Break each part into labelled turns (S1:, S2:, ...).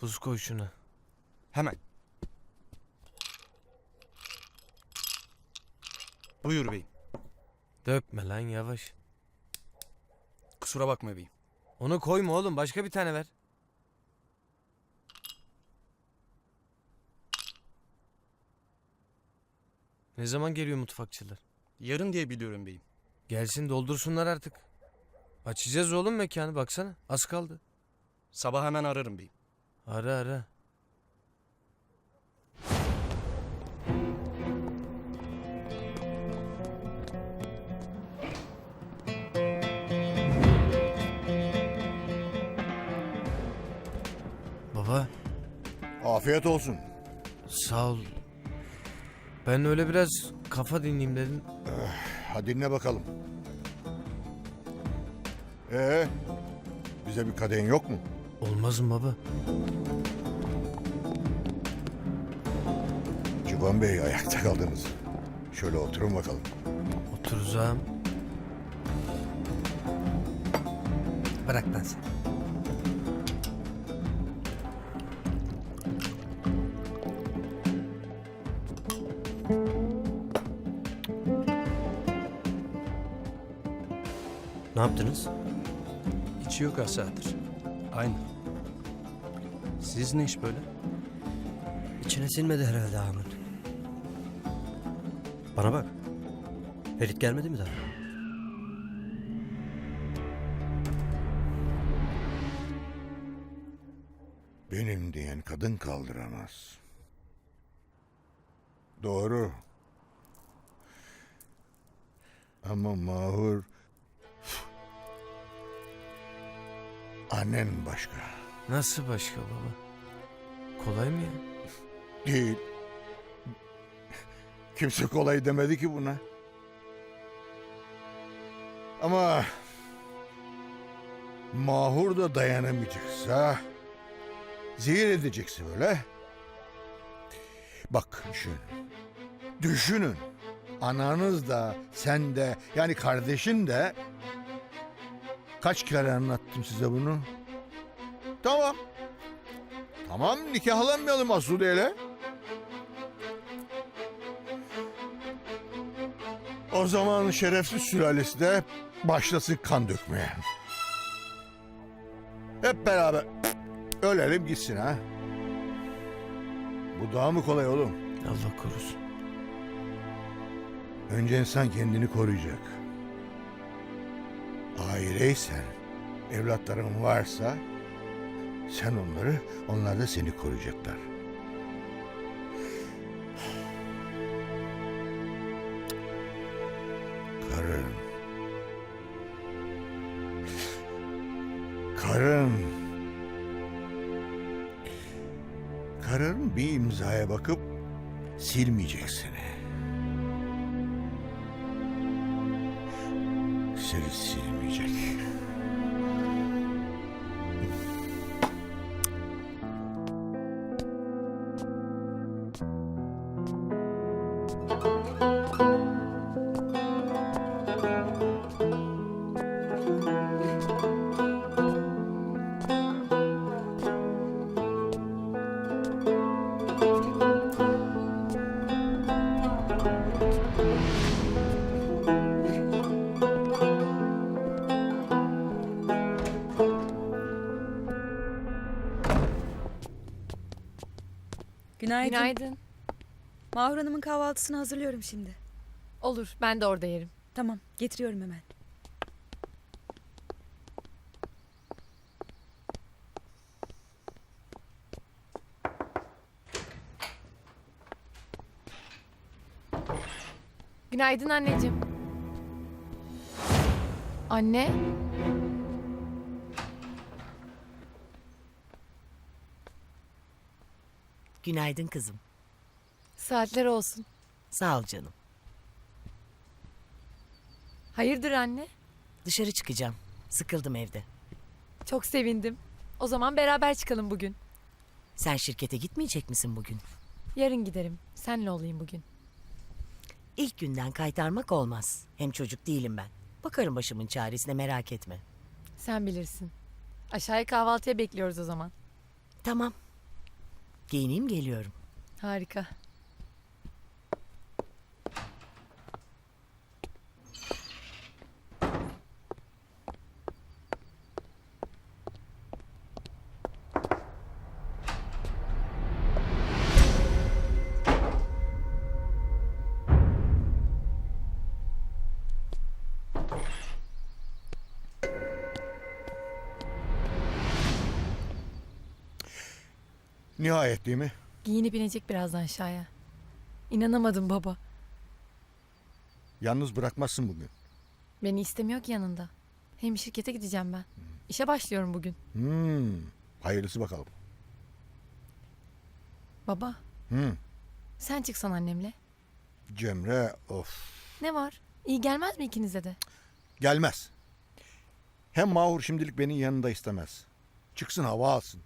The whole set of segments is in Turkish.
S1: Buz koy şuna.
S2: Hemen. Buyur beyim.
S1: Dökme lan yavaş.
S2: Kusura bakma beyim.
S1: Onu koyma oğlum başka bir tane ver. Ne zaman geliyor mutfakçılar?
S2: Yarın diye biliyorum beyim.
S1: Gelsin doldursunlar artık. Açacağız oğlum mekanı baksana. Az kaldı.
S2: Sabah hemen ararım beyim.
S1: Ara ara. Baba
S3: Afiyet olsun.
S1: sağ ol. Ben öyle biraz kafa dinleyeyim dedim.
S3: Hadi dinle bakalım. Ee, bize bir kadehin yok mu?
S1: Olmaz mı baba?
S3: Civan Bey ayakta kaldınız. Şöyle oturun bakalım.
S1: Oturacağım. Bırak lan sen.
S4: Ne yaptınız?
S2: İçi yok saattir. Aynı. Siz ne iş böyle?
S4: İçine sinmedi herhalde Ahmet. Bana bak. Ferit gelmedi mi daha?
S3: Benim diyen kadın kaldıramaz. Doğru. Ama Mahur... Annen başka.
S1: Nasıl başka baba? Kolay mı ya?
S3: Değil. Kimse kolay demedi ki buna. Ama Mahur da dayanamayacaksa zehir edecekse böyle. Bak düşün. Düşünün. Ananız da sen de yani kardeşin de kaç kere anlattım size bunu. Tamam. Tamam nikahlanmayalım Asude'yle. O zaman şerefsiz sülalesi de başlasın kan dökmeye. Hep beraber ölelim gitsin ha. Bu daha mı kolay oğlum?
S1: Allah korusun.
S3: Önce insan kendini koruyacak. Aileysen, evlatların varsa sen onları, onlar da seni koruyacaklar. Silmeyecek
S5: Günaydın.
S6: Günaydın.
S5: Mahur Hanım'ın kahvaltısını hazırlıyorum şimdi.
S6: Olur, ben de orada yerim.
S5: Tamam, getiriyorum hemen.
S6: Günaydın anneciğim. Anne,
S7: Günaydın kızım.
S6: saatler olsun.
S7: Sağ ol canım.
S6: Hayırdır anne?
S7: Dışarı çıkacağım. Sıkıldım evde.
S6: Çok sevindim. O zaman beraber çıkalım bugün.
S7: Sen şirkete gitmeyecek misin bugün?
S6: Yarın giderim. Senle olayım bugün.
S7: İlk günden kaytarmak olmaz. Hem çocuk değilim ben. Bakarım başımın çaresine merak etme.
S6: Sen bilirsin. Aşağıya kahvaltıya bekliyoruz o zaman.
S7: Tamam. Giyineyim geliyorum.
S6: Harika.
S3: Nihayet değil mi?
S6: Giyinip inecek birazdan aşağıya. İnanamadım baba.
S3: Yalnız bırakmazsın bugün.
S6: Beni istemiyor ki yanında. Hem şirkete gideceğim ben. İşe başlıyorum bugün.
S3: Hmm. Hayırlısı bakalım.
S6: Baba
S3: Hmm.
S6: sen çıksan annemle.
S3: Cemre of.
S6: Ne var? İyi gelmez mi ikinize de?
S3: Gelmez. Hem Mahur şimdilik beni yanında istemez. Çıksın hava alsın.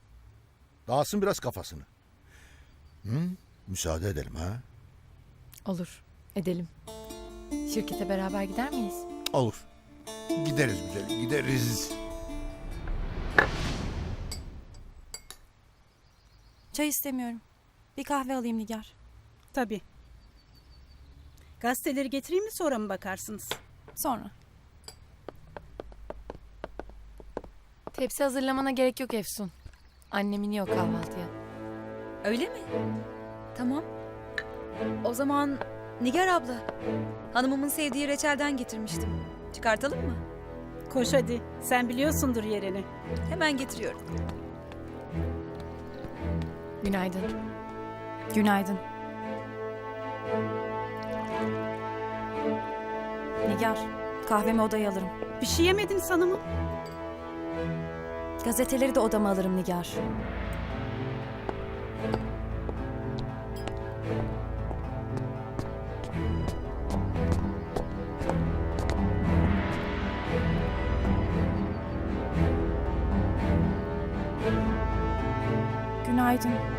S3: Dağılsın biraz kafasını. Hı? Müsaade edelim ha.
S6: Olur. Edelim. Şirkete beraber gider miyiz?
S3: Olur. Gideriz güzel gideriz.
S8: Çay istemiyorum. Bir kahve alayım Nigar.
S9: Tabii. Gazeteleri getireyim mi sonra mı bakarsınız?
S8: Sonra.
S6: Tepsi hazırlamana gerek yok Efsun. Annem iniyor kahvaltıya.
S5: Öyle mi? Tamam. O zaman Nigar abla. Hanımımın sevdiği reçelden getirmiştim. Çıkartalım mı?
S9: Koş hadi. Sen biliyorsundur yerini.
S5: Hemen getiriyorum.
S6: Günaydın.
S8: Günaydın. Nigar, kahvemi odaya alırım.
S9: Bir şey yemedin sanımı.
S8: Gazeteleri de odama alırım Nigar. Günaydın.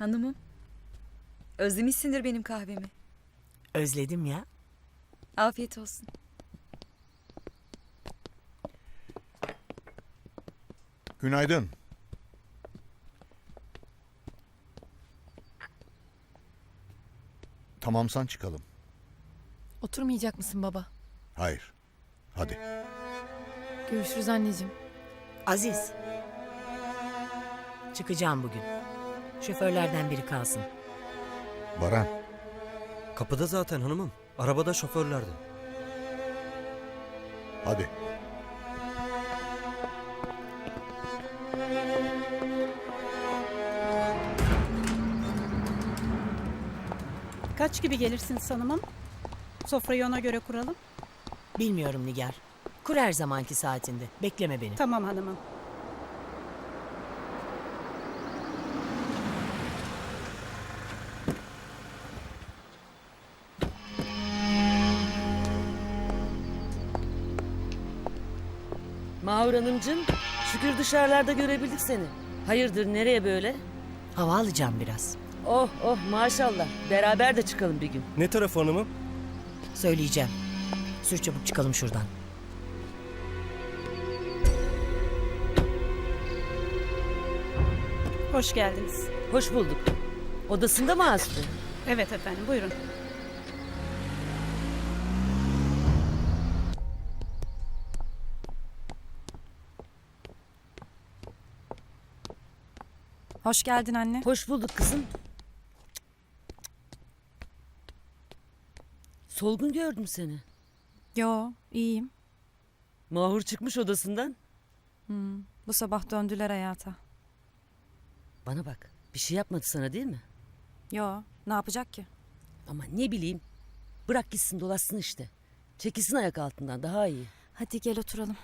S5: Hanımım. Özlemişsindir benim kahvemi.
S7: Özledim ya.
S5: Afiyet olsun.
S3: Günaydın. Tamamsan çıkalım.
S6: Oturmayacak mısın baba?
S3: Hayır. Hadi.
S6: Görüşürüz anneciğim.
S7: Aziz. Çıkacağım bugün. Şoförlerden biri kalsın.
S3: Baran.
S4: Kapıda zaten hanımım. Arabada şoförlerdi.
S3: Hadi.
S9: Kaç gibi gelirsin sanımım? Sofrayı ona göre kuralım.
S7: Bilmiyorum Nigar. Kur her zamanki saatinde. Bekleme beni.
S9: Tamam hanımım.
S10: Mahur Hanımcığım, şükür dışarılarda görebildik seni. Hayırdır, nereye böyle?
S7: Hava alacağım biraz.
S10: Oh oh maşallah, beraber de çıkalım bir gün.
S2: Ne taraf hanımım?
S7: Söyleyeceğim. Sür çabuk çıkalım şuradan.
S9: Hoş geldiniz.
S10: Hoş bulduk. Odasında mı Aslı?
S9: Evet efendim buyurun.
S8: Hoş geldin anne.
S10: Hoş bulduk kızım. Solgun gördüm seni.
S8: Yo, iyiyim.
S10: Mahur çıkmış odasından.
S8: Hmm, bu sabah döndüler hayata.
S10: Bana bak, bir şey yapmadı sana değil mi?
S8: Yo, ne yapacak ki?
S10: Ama ne bileyim, Bırak gitsin dolaşsın işte. Çekilsin ayak altından daha iyi.
S8: Hadi gel oturalım.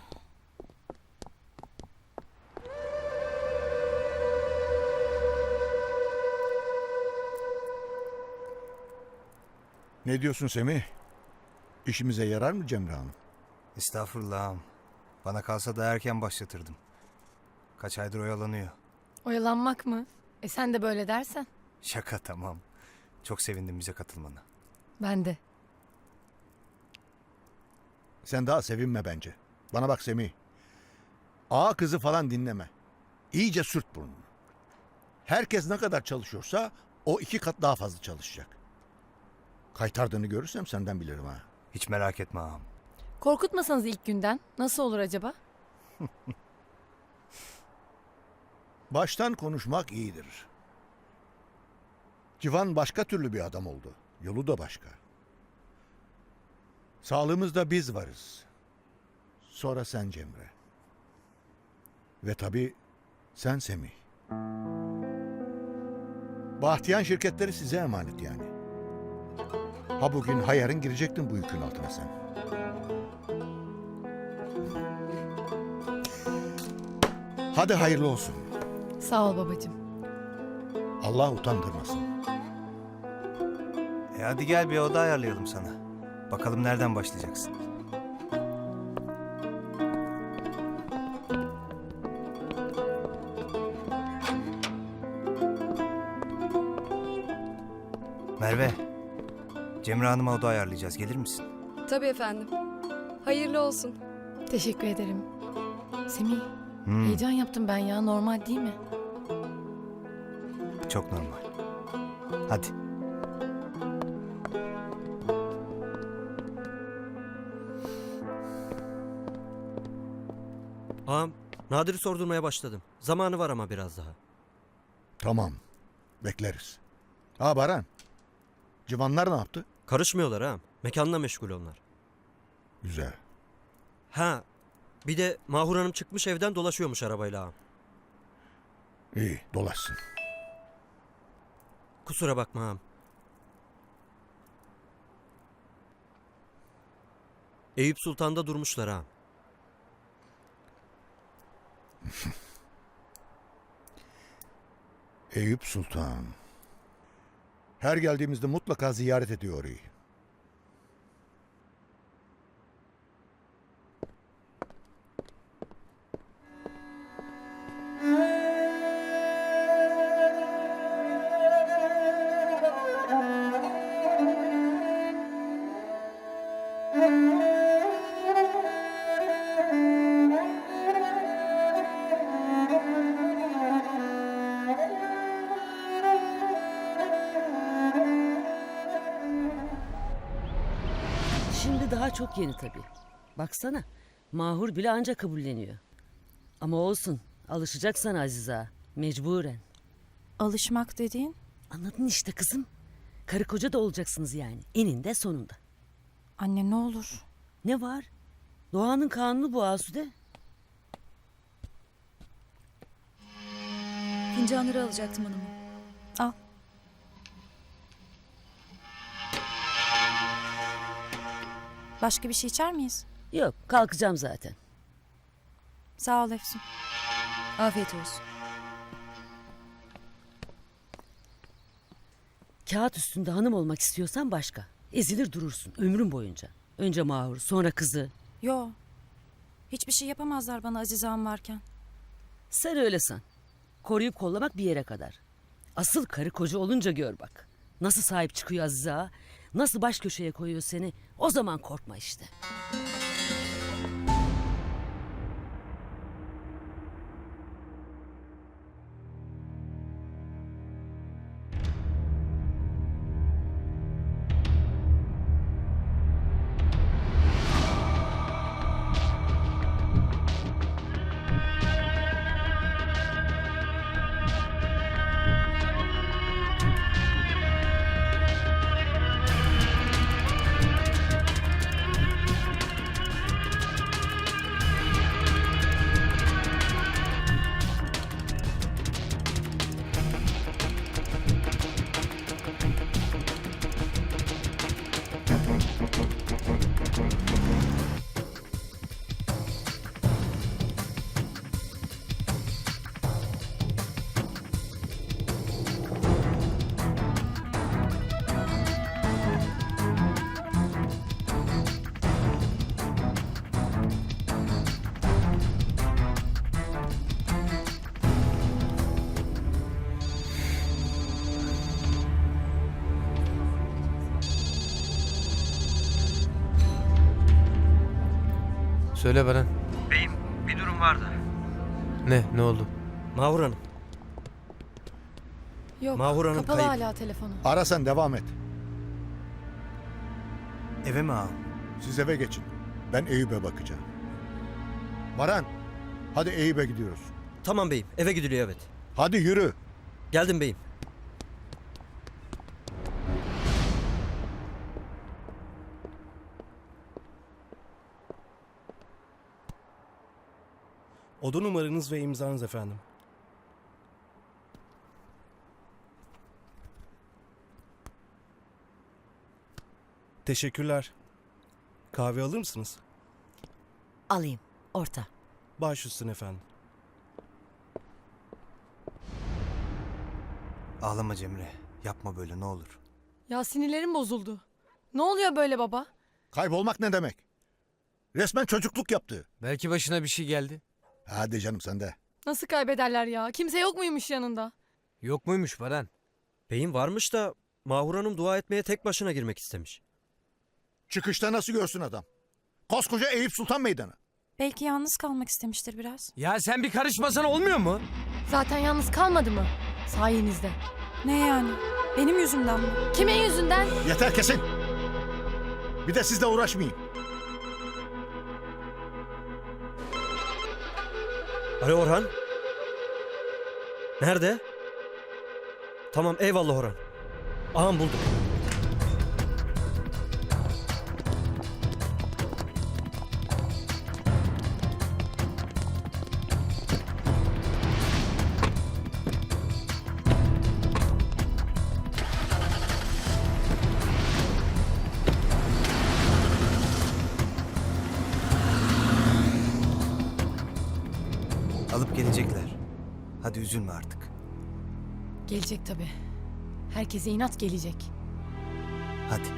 S3: Ne diyorsun Semih? İşimize yarar mı Cemre Hanım?
S11: Estağfurullah ağam. Bana kalsa da erken başlatırdım. Kaç aydır oyalanıyor.
S6: Oyalanmak mı? E sen de böyle dersen.
S11: Şaka tamam. Çok sevindim bize katılmana.
S6: Ben de.
S3: Sen daha sevinme bence. Bana bak Semih. Ağa kızı falan dinleme. İyice sürt burnunu. Herkes ne kadar çalışıyorsa o iki kat daha fazla çalışacak. Kaytardığını görürsem senden bilirim ha.
S11: Hiç merak etme ağam.
S6: Korkutmasanız ilk günden. Nasıl olur acaba?
S3: Baştan konuşmak iyidir. Civan başka türlü bir adam oldu. Yolu da başka. Sağlığımızda biz varız. Sonra sen Cemre. Ve tabii sen Semih. Bahtiyan şirketleri size emanet yani. Ha bugün ha yarın girecektin bu yükün altına sen. Hadi hayırlı olsun.
S6: Sağ ol babacığım.
S3: Allah utandırmasın.
S11: E hadi gel bir oda ayarlayalım sana. Bakalım nereden başlayacaksın. Cemre Hanım'a oda ayarlayacağız. Gelir misin?
S5: Tabii efendim. Hayırlı olsun.
S6: Teşekkür ederim. Semih,
S11: Hmm,
S6: heyecan yaptım ben ya. Normal değil mi?
S11: Çok normal. Hadi.
S4: Ağam, Nadir'i sordurmaya başladım. Zamanı var ama biraz daha.
S3: Tamam. Bekleriz. Ha Baran. Civanlar ne yaptı?
S4: Karışmıyorlar ağam. Mekanla meşgul onlar.
S3: Güzel.
S4: Ha, bir de Mahur Hanım çıkmış evden dolaşıyormuş arabayla ağam.
S3: İyi dolaşsın.
S4: Kusura bakma ağam. Eyüp Sultan'da durmuşlar ağam.
S3: Eyüp Sultan. Her geldiğimizde mutlaka ziyaret ediyor orayı.
S10: Daha çok yeni tabii. Baksana Mahur bile anca kabulleniyor. Ama olsun alışacaksan Aziza mecburen.
S8: Alışmak dediğin?
S10: Anladın işte kızım. Karı koca da olacaksınız yani eninde sonunda.
S8: Anne ne olur.
S10: Ne var? Doğanın kanunu bu Asude.
S5: Fincanları alacaktım hanımım.
S8: Başka bir şey içer miyiz?
S10: Yok kalkacağım zaten.
S8: Sağ ol Efsun.
S5: Afiyet olsun.
S10: Kağıt üstünde hanım olmak istiyorsan başka. Ezilir durursun ömrün boyunca. Önce Mahur sonra kızı.
S8: Yo. Hiçbir şey yapamazlar bana Azize Hanım varken.
S10: Sen öyle san. Koruyup kollamak bir yere kadar. Asıl karı koca olunca gör bak. Nasıl sahip çıkıyor Azize ağa, Nasıl baş köşeye koyuyor seni. O zaman korkma işte.
S1: Söyle Baran.
S4: Beyim bir durum vardı.
S1: Ne? Ne oldu?
S4: Mahur Hanım.
S6: Yok.
S4: Mahur Hanım
S6: kapalı
S4: kayıp.
S6: hala telefonu.
S3: Ara sen devam et.
S11: Eve mi ağam?
S3: Siz eve geçin. Ben Eyüp'e bakacağım. Baran, hadi Eyüp'e gidiyoruz.
S4: Tamam beyim eve gidiliyor evet.
S3: Hadi yürü.
S4: Geldim beyim.
S2: Oda numaranız ve imzanız efendim. Teşekkürler. Kahve alır mısınız?
S7: Alayım. Orta.
S2: Baş üstüne efendim.
S11: Ağlama Cemre. Yapma böyle ne olur.
S6: Ya sinirlerim bozuldu. Ne oluyor böyle baba?
S3: Kaybolmak ne demek? Resmen çocukluk yaptı.
S1: Belki başına bir şey geldi.
S3: Hadi canım sen de.
S6: Nasıl kaybederler ya? Kimse yok muymuş yanında?
S1: Yok muymuş Baran?
S4: Beyim varmış da Mahur Hanım dua etmeye tek başına girmek istemiş.
S3: Çıkışta nasıl görsün adam? Koskoca Eyüp Sultan Meydanı.
S8: Belki yalnız kalmak istemiştir biraz.
S1: Ya sen bir karışmasan olmuyor mu?
S6: Zaten yalnız kalmadı mı? Sayenizde.
S8: Ne yani? Benim yüzümden mi?
S6: Kimin yüzünden?
S3: Yeter kesin. Bir de sizle uğraşmayayım.
S4: Alo Orhan. Nerede? Tamam eyvallah Orhan. Ağam buldum.
S11: Alıp gelecekler. Hadi üzülme artık.
S6: Gelecek tabii. Herkese inat gelecek.
S11: Hadi.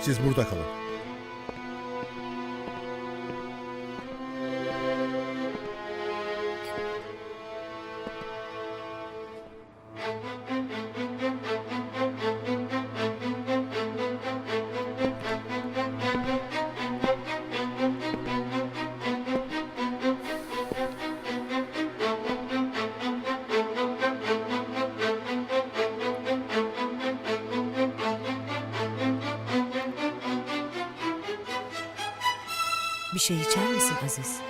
S3: Siz burada kalın.
S7: Bir şey içer misin Aziz?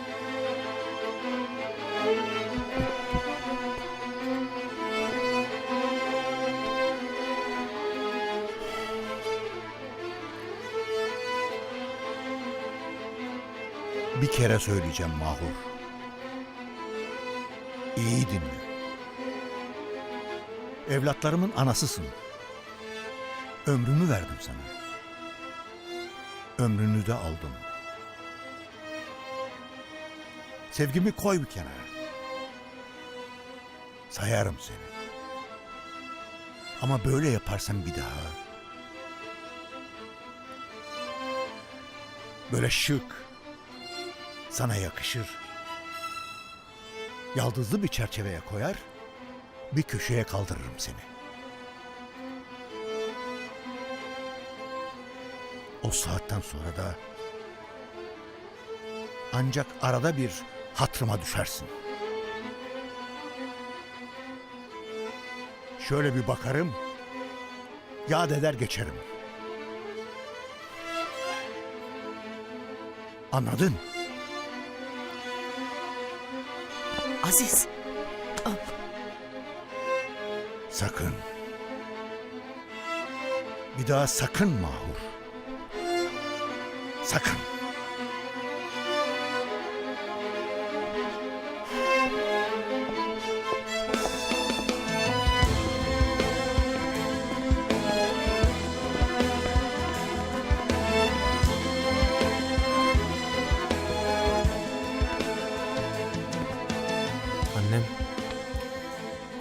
S3: Bir kere söyleyeceğim Mahur. İyi dinle. Evlatlarımın anasısın. Ömrümü verdim sana. Ömrünü de aldım. Sevgimi koy bir kenara. Sayarım seni. Ama böyle yaparsan bir daha. Böyle şık, sana yakışır. Yaldızlı bir çerçeveye koyar, bir köşeye kaldırırım seni. O saatten sonra da ancak arada bir hatırıma düşersin. Şöyle bir bakarım, yad eder geçerim. Anladın?
S7: Aziz.
S3: Sakın. Bir daha sakın Mahur. Sakın.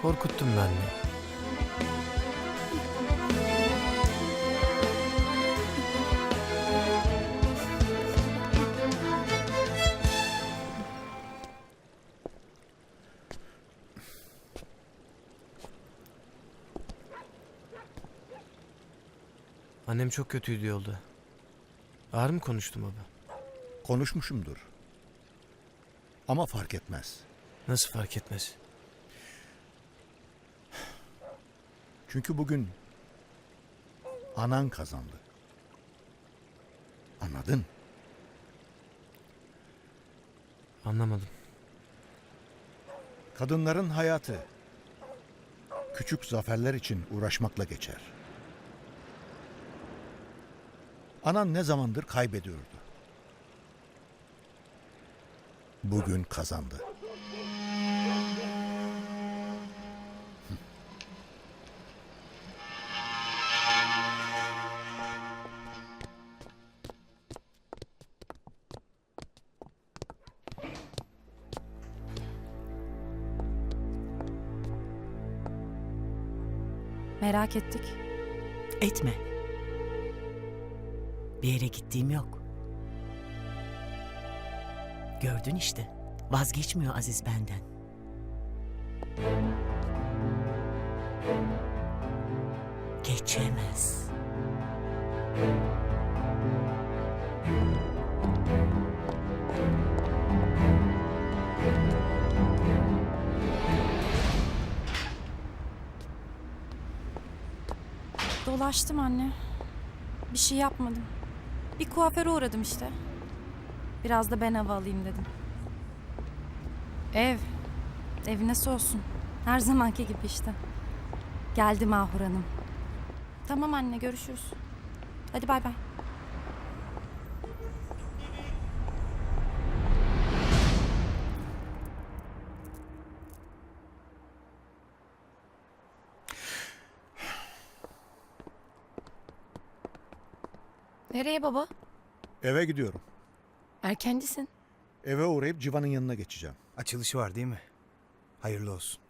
S1: Korkuttum ben mi? Annem çok kötüydü yolda. Ağır mı konuştum baba?
S3: Konuşmuşumdur. Ama fark etmez.
S1: Nasıl fark etmez?
S3: Çünkü bugün anan kazandı. Anladın?
S1: Anlamadım.
S3: Kadınların hayatı küçük zaferler için uğraşmakla geçer. Anan ne zamandır kaybediyordu. Bugün kazandı.
S8: Merak ettik.
S7: Etme. Bir yere gittiğim yok. Gördün işte. Vazgeçmiyor Aziz benden. Geçemez.
S8: Dolaştım anne. Bir şey yapmadım. Bir kuaföre uğradım işte. Biraz da ben hava alayım dedim. Ev. Ev nasıl olsun? Her zamanki gibi işte. Geldi Mahur Hanım. Tamam anne görüşürüz. Hadi bay bay.
S6: Nereye baba?
S3: Eve gidiyorum.
S6: Erkencisin.
S3: Eve uğrayıp Civan'ın yanına geçeceğim.
S11: Açılışı var değil mi? Hayırlı olsun.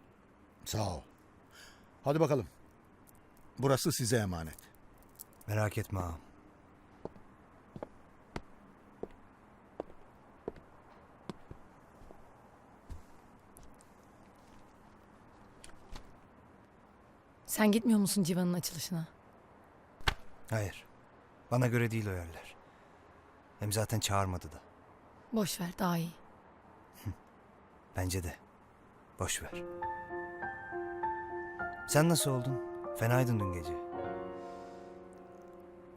S3: Sağ ol. Hadi bakalım. Burası size emanet.
S11: Merak etme ağam.
S6: Sen gitmiyor musun Civan'ın açılışına?
S11: Hayır. Bana göre değil o yerler. Hem zaten çağırmadı da.
S6: Boş ver daha iyi.
S11: Bence de. Boş ver. Sen nasıl oldun? Fenaydın dün gece.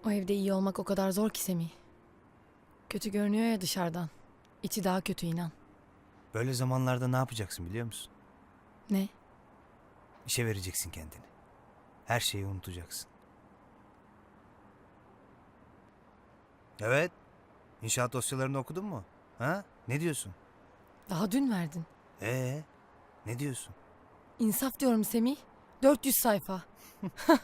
S6: O evde iyi olmak o kadar zor ki Semih. Kötü görünüyor ya dışarıdan. İçi daha kötü inan.
S11: Böyle zamanlarda ne yapacaksın biliyor musun?
S6: Ne?
S11: İşe vereceksin kendini. Her şeyi unutacaksın. Evet. İnşaat dosyalarını okudun mu? Ha? Ne diyorsun?
S6: Daha dün verdin.
S11: Ee, ne diyorsun?
S6: İnsaf diyorum Semih. 400 sayfa.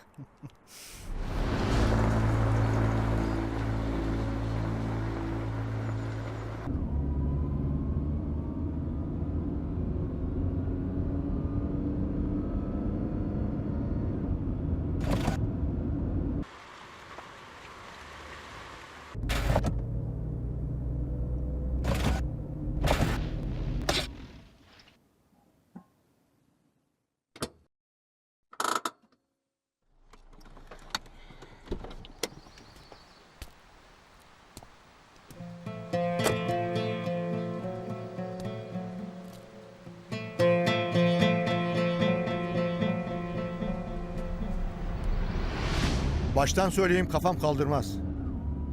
S3: Baştan söyleyeyim kafam kaldırmaz.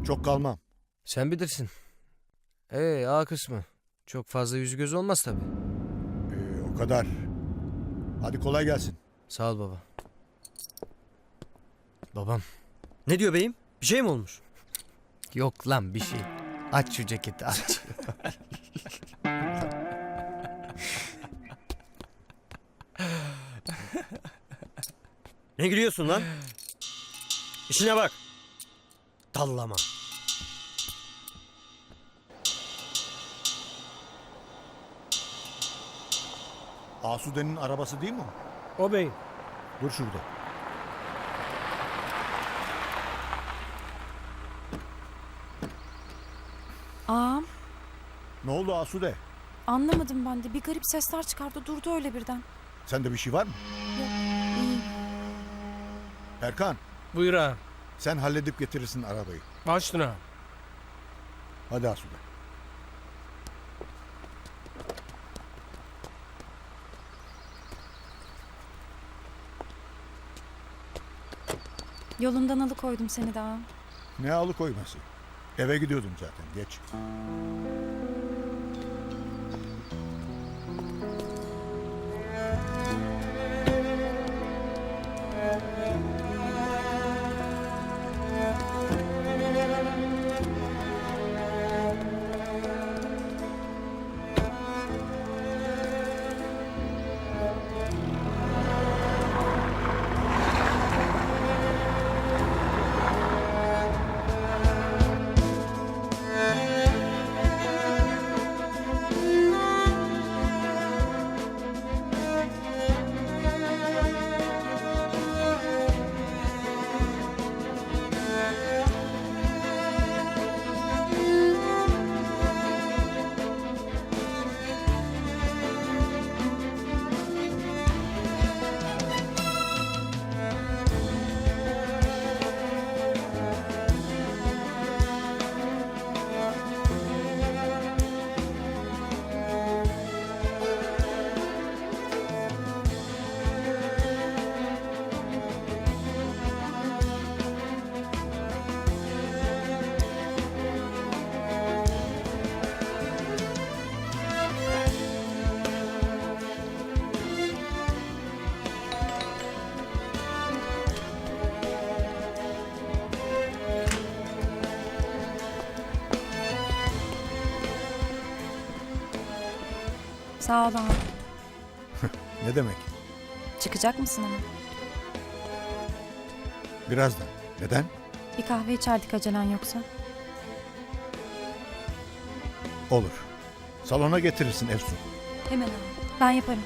S3: Çok kalmam.
S1: Sen bilirsin. Ee A kısmı. Çok fazla yüzü göz olmaz tabii.
S3: Ee, o kadar. Hadi kolay gelsin.
S1: Sağ ol baba. Babam.
S4: Ne diyor beyim? Bir şey mi olmuş?
S1: Yok lan bir şey. Aç şu ceketi aç.
S4: Ne gülüyorsun lan? İşine bak. Dallama.
S3: Asude'nin arabası değil mi o?
S2: O bey.
S3: Dur şurada.
S8: Ağam
S3: Ne oldu Asude?
S8: anlamadım ben de. Bir garip sesler çıkardı durdu öyle birden.
S3: Sende bir şey var mı?
S8: Yok iyiyim.
S3: Erkan
S2: Buyur ağam.
S3: Sen halledip getirirsin arabayı.
S2: Başına.
S3: Hadi Asude.
S8: Yolundan alıkoydum seni daha.
S3: Ne alıkoyması? Eve gidiyordum zaten. Geç.
S8: Sağ ol ama.
S3: Ne demek?
S8: Çıkacak mısın ama?
S3: Birazdan. Neden?
S8: Bir kahve içerdik acelen yoksa.
S3: Olur. Salona getirirsin Efsun.
S5: Hemen abi.
S8: Ben yaparım.